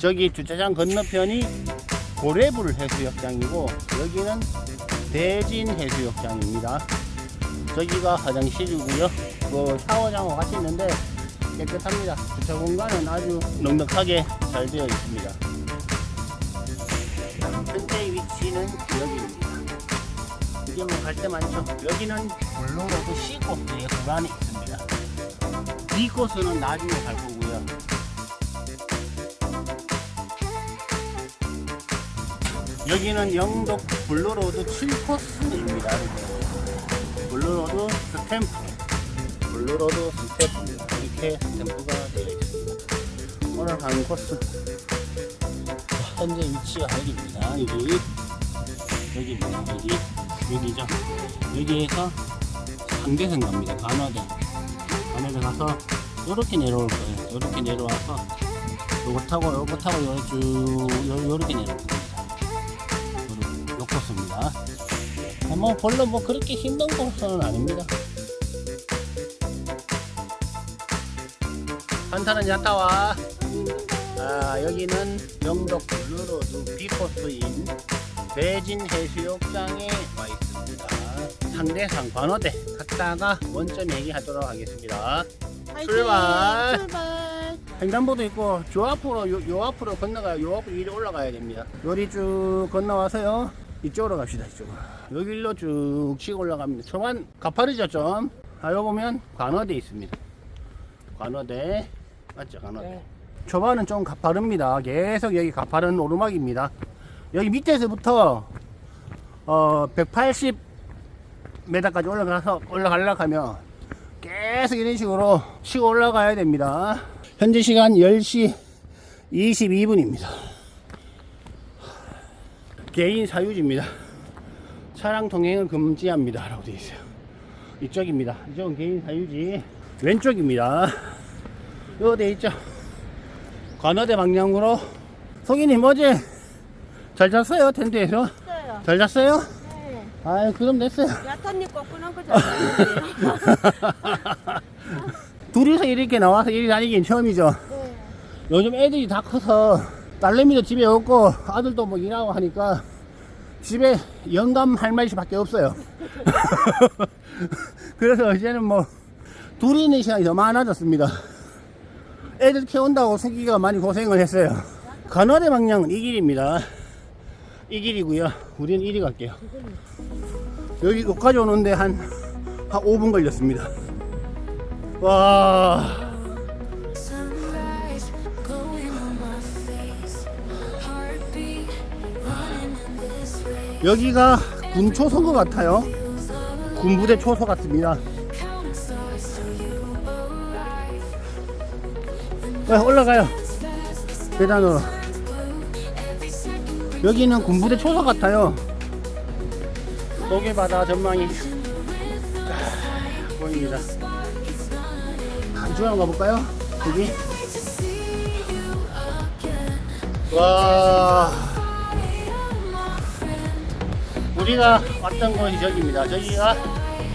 저기 주차장 건너편이 고래불 해수욕장이고 여기는 대진 해수욕장입니다. 저기가 화장실이고요. 그 샤워장과 같이 있는데 깨끗합니다. 주차 공간은 아주 넉넉하게 잘 되어 있습니다. 현재 위치는 여기입니다. 이게 뭐 갈 때 많죠. 여기는 블루로드 C코스의 구간이 있습니다. 코스는 나중에 갈 거고 여기는 영덕 블루로드 7코스입니다. 블루로드 스탬프. 블루로드 스탬프입니다. 이렇게 스탬프가 되어 있습니다. 오늘 가는 코스. 자, 현재 위치가 여기입니다. 여기. 여기입니다. 여기. 여기죠. 여기에서 상대선 갑니다. 간화대. 간화대 가서 이렇게 내려올 거예요. 이렇게 내려와서 요거 타고 요거 타고 요쭉 요, 요렇게 내려올 겁니다. 뭐 별로 뭐 그렇게 힘든 코스는 아닙니다. 한타는 야타와 아, 여기는 영덕 블루로드 B코스인 대진 해수욕장에 와 있습니다. 상대상 관어대 갔다가 원점 얘기하도록 하겠습니다. 출발. 출발. 횡단보도 있고 저 앞으로 요, 요 앞으로 건너가요. 요 앞으로 이리 올라가야 됩니다. 요리 쭉 건너와서요. 이쪽으로 갑시다. 이쪽으로. 여기 일로 쭉 치고 올라갑니다. 초반 가파르죠 좀. 아, 요 보면 관어대 있습니다. 관어대 맞죠 관어대. 네. 초반은 좀 가파릅니다. 계속 여기 가파른 오르막입니다. 여기 밑에서부터 어 180m까지 올라가서 올라가려고 하면 계속 이런 식으로 치고 올라가야 됩니다. 현재 시간 10시 22분입니다. 개인 사유지입니다. 차량 통행을 금지합니다. 라고 되어 있어요. 이쪽입니다. 이쪽은 개인 사유지. 왼쪽입니다. 요돼 있죠. 관어대 방향으로. 송이님 어제 잘 잤어요? 텐트에서? 했어요. 잘 잤어요? 네. 아유, 그럼 됐어요. 야탄님 거꾸난 거잖아요. 둘이서 이렇게 나와서 이리 다니긴 처음이죠. 네. 요즘 애들이 다 커서 딸내미도 집에 없고 아들도 뭐 일하고 하니까 집에 영감 할 말씩밖에 없어요. 그래서 이제는 뭐 둘이 있는 시간이 더 많아졌습니다. 애들 키운다고 숙이가 많이 고생을 했어요. 간화대 방향은 이 길입니다. 이 길이고요. 우리는 이리 갈게요. 여기 여기까지 오는데 한, 한 5분 걸렸습니다. 와. 여기가 군 초소인 것 같아요. 군부대 초소 같습니다. 네, 올라가요. 계단으로. 여기는 군부대 초소 같아요. 도계바다 전망이 아, 보입니다. 이쪽 한번 가볼까요? 여기. 와. 우리가 왔던 곳이 저기입니다. 저기가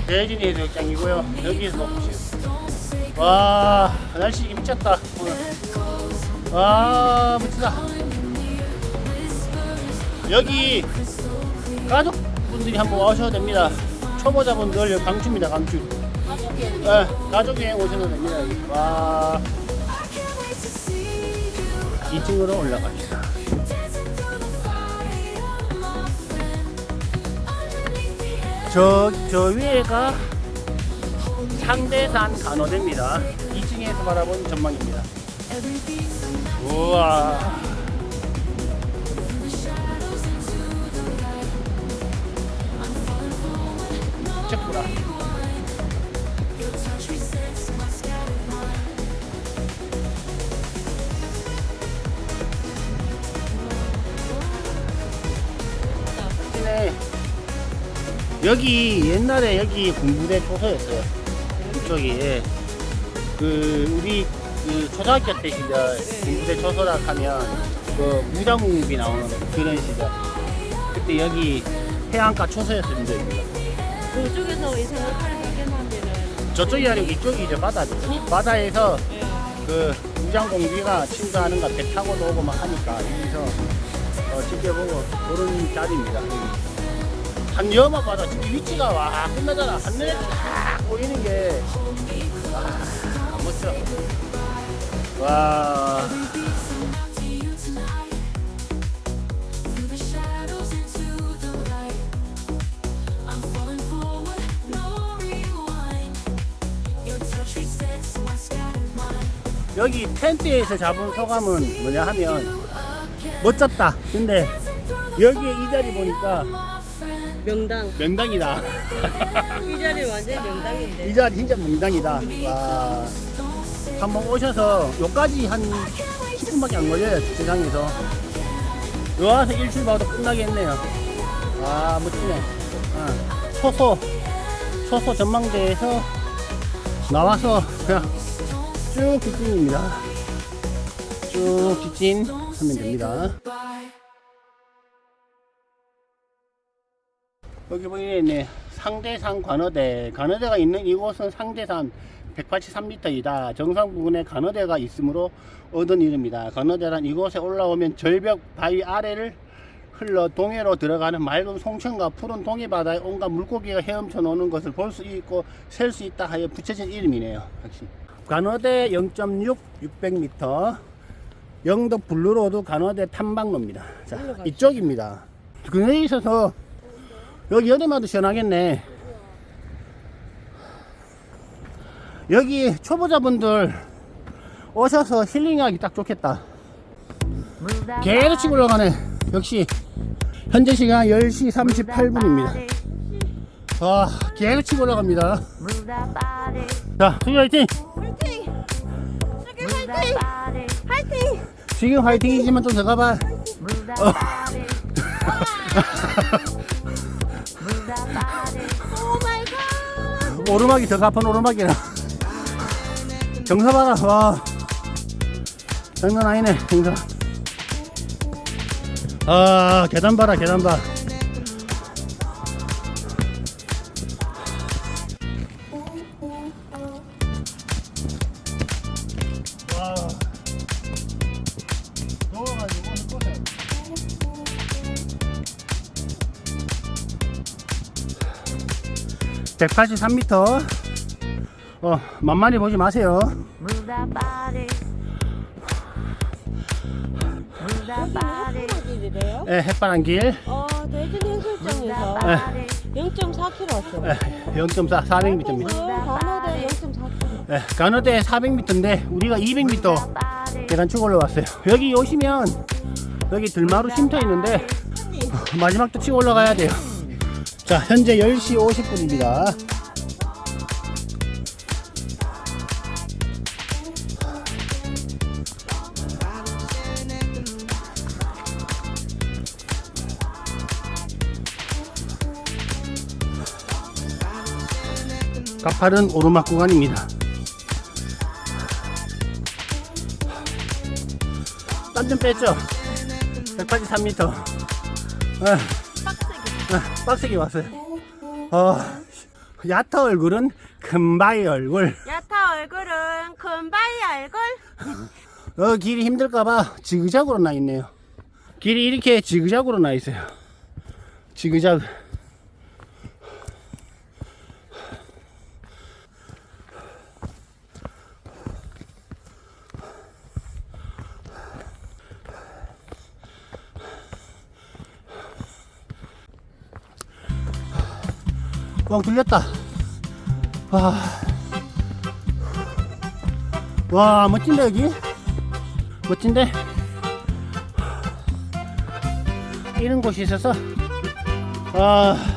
대진 해수욕장이고요. 여기에서 보시죠. 와, 날씨 미쳤다. 오늘. 와, 미치다. 여기 가족분들이 한번 와셔도 됩니다. 초보자분들 강추입니다, 강추. 네, 가족 여행 오셔도 됩니다. 여기. 와, 2층으로 올라갑시다. 저, 저 위에가 상대산 간호대입니다. 2층에서 바라본 전망입니다. 우와. 미쳤구 여기 옛날에 여기 군부대 초소였어요. 이쪽이 예. 그 우리 그 초등학교 때 시절 군부대 초소라 하면 그 무장공비 나오는 그런 시절. 그때 여기 해안가 초소였습니다. 여기가. 그쪽에서 이 데는 저쪽이 아니고 이쪽이 이제 바다죠. 바다에서 그 무장 공비가 친구하는가 배 타고도 오고 막 하니까 여기서 어, 지켜보고 그런 자리입니다. 한 여마바다 진짜 위치가 와 끝나잖아 하늘에 딱 보이는 게 와, 멋져. 와. 여기 텐트에서 잡은 소감은 뭐냐 하면 멋졌다. 근데 여기에 이 자리 보니까 명당. 명당이다. 이 자리 완전히 명당인데. 이 자리 진짜 명당이다. 와. 한번 오셔서 여기까지 한 10분밖에 안 걸려요. 주차장에서. 요 와서 일출 봐도 끝나겠네요. 아, 멋지네. 어. 초소, 초소 전망대에서 나와서 그냥 쭉 뒷진입니다. 쭉 뒷진 하면 됩니다. 여기 보이네 상대산 관어대 관어대가 있는 이곳은 상대산 183m이다. 정상 부근에 관어대가 있으므로 얻은 이름이다. 관어대란 이곳에 올라오면 절벽 바위 아래를 흘러 동해로 들어가는 맑은 송천과 푸른 동해바다에 온갖 물고기가 헤엄쳐 노는 것을 볼 수 있고 셀 수 있다 하여 붙여진 이름이네요. 역시. 관어대 0.6 600m 영덕 블루로드 간호대 탐방로입니다. 자 이쪽입니다. 그에 있어서 여기 여름에도 시원하겠네. 여기 초보자분들 오셔서 힐링하기 딱 좋겠다. 계속 올라가네. 역시 현재 시간 10시 38분입니다. 아, 계속 치고 올라갑니다. 자, 수기 화이팅! 화이팅! 수기 화이팅! 화이팅! 지금 화이팅이지만 좀더 가봐. 오 오르막이 더 가판 오르막이라. 경사 봐라, 와. 장난 아니네, 경사. 아, 계단 봐라, 계단 봐. (183m) 어 만만히 보지 마세요 길이래요? 예, 햇바람 길 어, 대진 해수욕장에서 예, 0.4km 왔어. 예, 0.4 400m입니다 간호대 0.4km. 예, 간호대 400m인데 우리가 200m 계단 쭉 올라왔어요. 여기 오시면 여기 들마루 쉼터 있는데 어, 마지막도 치고 올라가야 돼요. 자, 현재 10시 50분입니다. 가파른 오르막 구간입니다. 땀 좀 뺐죠? 183m. 아, 아, 빡세게 왔어요. 어, 야타 얼굴은 금바이 얼굴. 야타 얼굴은 금바이 얼굴. 어, 길이 힘들까봐 지그작으로 나 있네요. 길이 이렇게 지그작으로 나 있어요. 지그작. 뻥 뚫렸다. 와. 와, 멋진데, 여기? 멋진데? 이런 곳이 있어서, 아.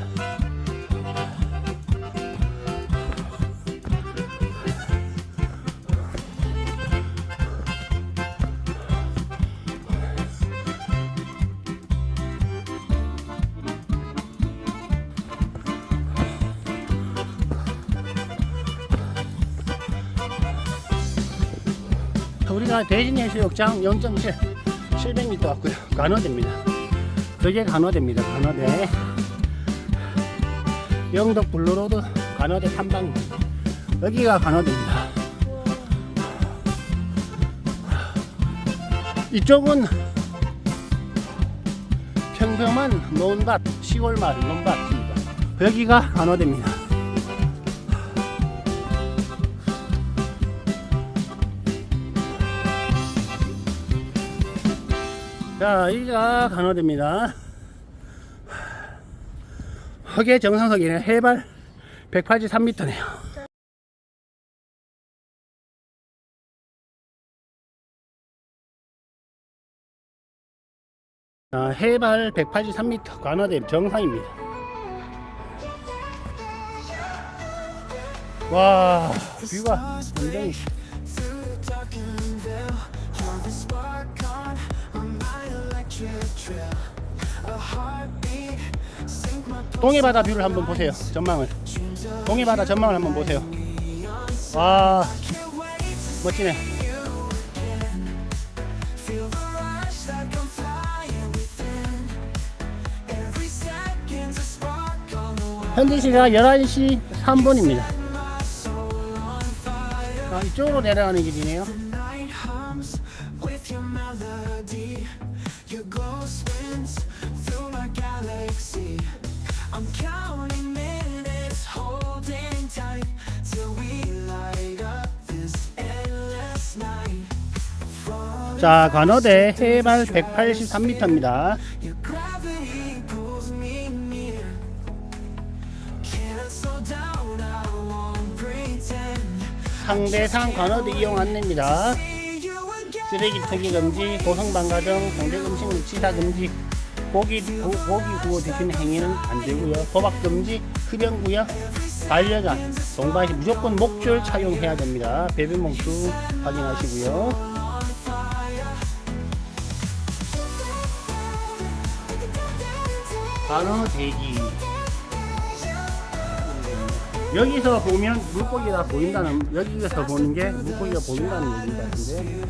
우리가 대진해수욕장 0.7 700m 왔고요. 간호대입니다. 그게 간호대입니다. 간호대. 영덕 블루로드 간호대 탐방. 여기가 간호대입니다. 이쪽은 평평한 논밭, 시골 마을 논밭입니다. 여기가 간호대입니다. 자, 여기가 간호대입니다. 허계 정상석이네. 해발 183m네요. 아, 해발 183m 관어댐 정상입니다. 와, 뷰가 굉장히 동해바다 뷰를 한번 보세요. 전망을. 동해바다 전망을 한번 보세요. 와, 멋지네. 현재 시각 11시 3분입니다. 아, 이쪽으로 내려가는 길이네요. 자, 관어대 해발 183m입니다. Your gravity pulls me near. Can't slow down, I won't pretend. 상대상 관어대 이용 안내입니다. 쓰레기 투기 금지, 고성방 가정, 경제 음식 치사 금지, 고기 고, 고기 구워 드시는 행위는 안 되고요. 도박 금지, 흡연 구역, 반려견, 동반시 무조건 목줄 착용해야 됩니다. 배변 봉투 확인하시고요. 단어 대기. 여기서 보면 물고기가 보인다는 여기서 보는 게 물고기가 보인다는 얘기 같은데.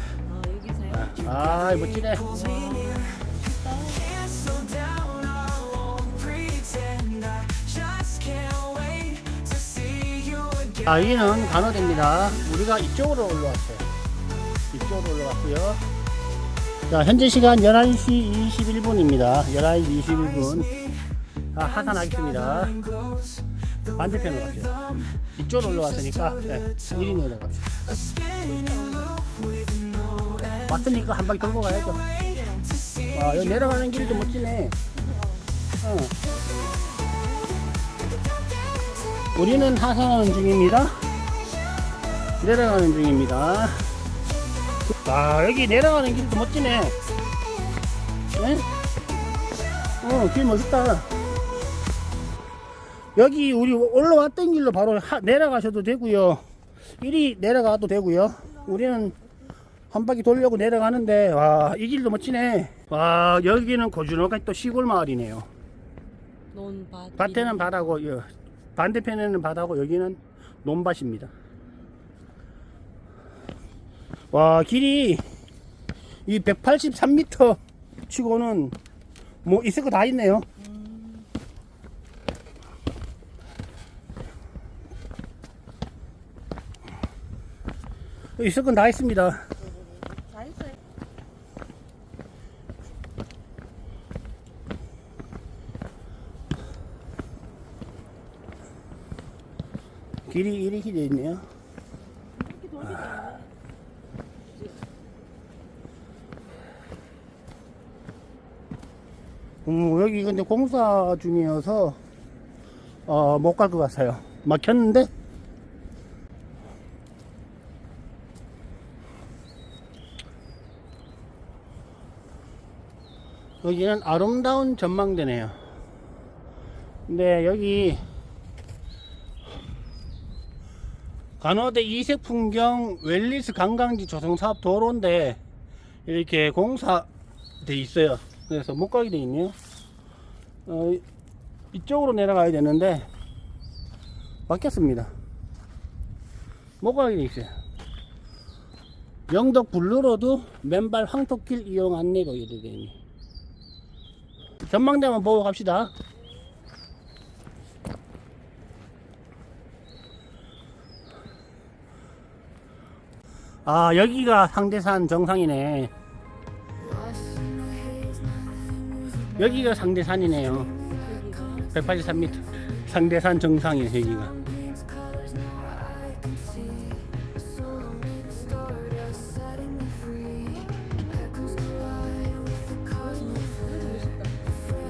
아, 멋지네. You again. 아, 여기는 간호대입니다. 우리가 이쪽으로 올라왔어요. 이쪽으로 올라왔고요. 자, 현재 시간 11시 21분입니다. 11시 21분. 아, 하산하겠습니다. 반대편으로 갑시다. 이쪽으로 올라왔으니까, 네, 1인 올라갑시다. 왔으니까 한 바퀴 돌고 가야죠. 와, 여기 내려가는 길도 멋지네. 어. 우리는 하산하는 중입니다. 내려가는 중입니다. 아, 여기 내려가는 길도 멋지네. 네? 어, 길 멋있다. 여기 우리 올라왔던 길로 바로 하- 내려가셔도 되고요. 이리 내려가도 되고요. 우리는 한 바퀴 돌려고 내려가는데 와, 이 길도 멋지네. 와, 여기는 고준호가 또 시골 마을이네요. 논밭. 밭에는 바다고 여- 반대편에는 바다고 여기는 논밭입니다. 와 길이 이 183m 치고는 뭐 있을 거 다 있네요. 있을 건 다 있습니다. 다 있어요. 길이 이렇게 돼 있네요. 이렇게 돌리면 음, 여기 근데 공사 중이어서 어, 못 갈 것 같아요. 막혔는데 여기는 아름다운 전망대네요. 근데 여기 간호대 이색 풍경 웰리스 관광지 조성 사업 도로인데 이렇게 공사돼 있어요. 그래서 못 가게 돼 있네요. 어, 이쪽으로 내려가야 되는데 막혔습니다. 못 가게 돼 있어요. 영덕 블루로드 맨발 황토길 이용 안내가 이렇게 되니. 전망대만 보고 갑시다. 아 여기가 상대산 정상이네. 여기가 상대산이네요. 183m. 상대산 정상이에요, 여기가.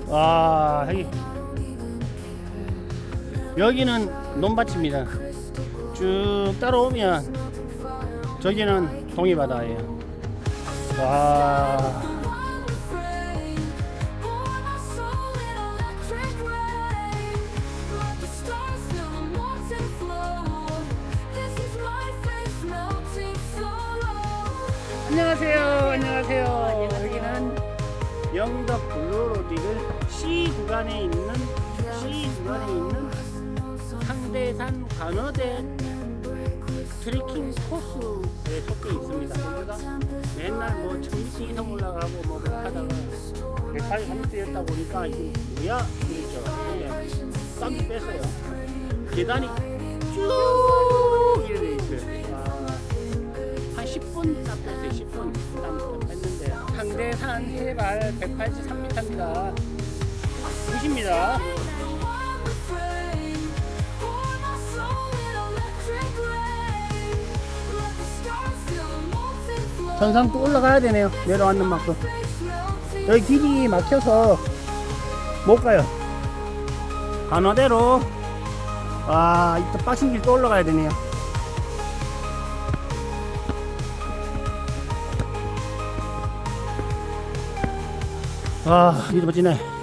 와, 여기. 여기는 논밭입니다. 쭉 따라오면 저기는 동해바다예요. 와. Solo. 안녕하세요. 안녕하세요. 여기는 영덕 블루로딩을 C 구간에 있는 C 구간에 있는 상대산 관어대 트레킹 코스에 속해 있습니다. 여기가 맨날 뭐 1000m 이상 올라가고 뭐 하다가 183m였다 보니까 이게 뭐야? 근데 땀이 뺐어요. 계단이 쭉 이렇게 돼 있어요. 와. 한 10분 땀 뺐어요. 10분 땀 뺐는데 상대산 해발 183m입니다. 보십니다. 전상 또 올라가야 되네요. 내려왔는 만큼. 여기 길이 막혀서 못 가요. 간호대로 아, 이또 빡신 길 또 올라가야 되네요. 아, 이리 멋지네.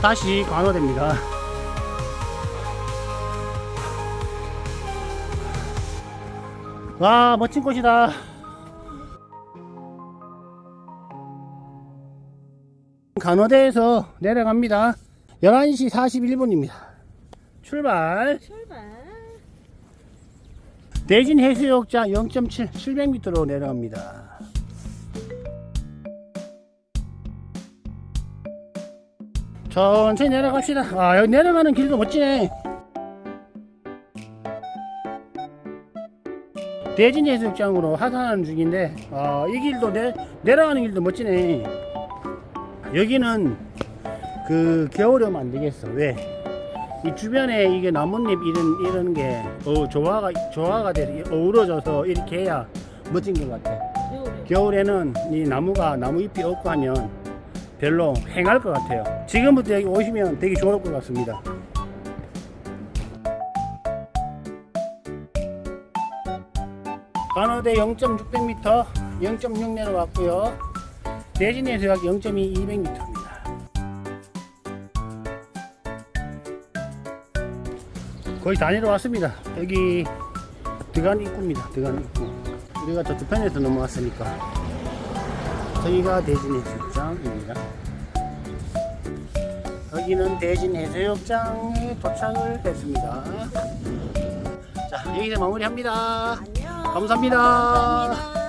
다시 관호됩니다. 와, 멋진 곳이다. 간호대에서 내려갑니다. 11시 41분입니다. 출발. 출발. 대진 해수욕장 0.7 700m로 내려갑니다. 천천히 내려갑시다. 아 여기 내려가는 길도 멋지네. 대진 해수욕장으로 하산하는 중인데 아, 이 길도 내, 내려가는 길도 멋지네. 여기는 그 겨울에 오면 안 되겠어. 왜? 이 주변에 이게 나뭇잎 이런 이런 게 어, 조화가 조화가 돼 어우러져서 이렇게 해야 멋진 것 같아. 겨울에. 겨울에는 이 나무가 나무 잎이 없고 하면 별로 휑할 것 같아요. 지금부터 여기 오시면 되게 좋을 것 같습니다. 간호대 0.600m, 0.6 내려왔고요. 대진에서 약 0.2 200m입니다. 거의 다 내려왔습니다. 여기 드간 입구입니다. 드간 입구. 우리가 저쪽 편에서 넘어왔으니까 저기가 대진 해수욕장입니다. 여기는 대진 해수욕장에 도착을 했습니다. 자, 여기서 마무리합니다. 안녕. 감사합니다. 감사합니다.